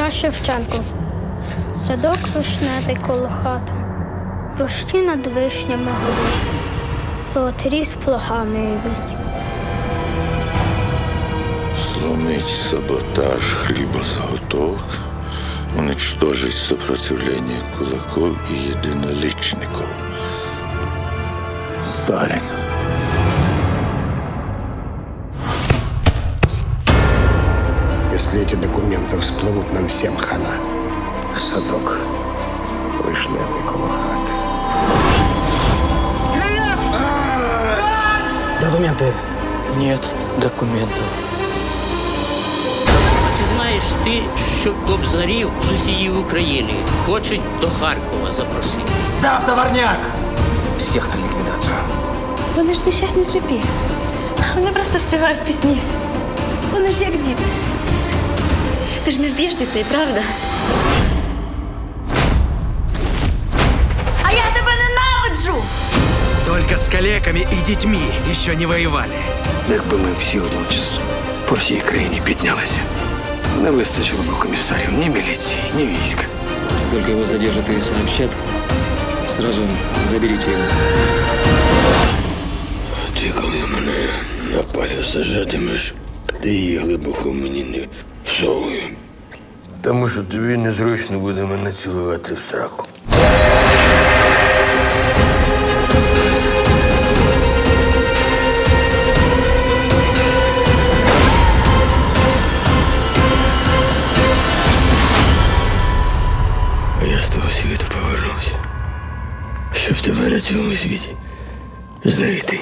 Тарас Шевченко. Садок вишневий коло хати, Рощі над вишнями горять, Золотарі з плугами йдуть. Сломить саботаж хлібозаготовок, уничтожить сопротивление кулаков и единоличников. Сталин. Если эти документы всплывут, нам всем хана. Садок вишневий коло хати. Документы. Нет документов. Чи знаєш ти, що кобзарів з усієї України хочуть до Харкова запросити? Да, товарняк! Всех на ликвидацию. Вони ж нещасні сліпі. Вони просто співають пісні. Вони ж як діти. Ти ж не вб'єш дітей, правда? А я тебе ненавиджу! Только с калеками и детьми еще не воевали. Якби ми всі одночасно по всій країні піднялися, не вистачило б комісарів ні міліції, ні війська. Только его задержат и сообщат. Сразу заберите его. А ти, коли мене на палю саджатимеш, ти її глибоко мені не всовуй. Тому що тобі незручно буде мене цілувати в сраку. Я з того світу повернувся. Щоб тебе на цьому світі знайти.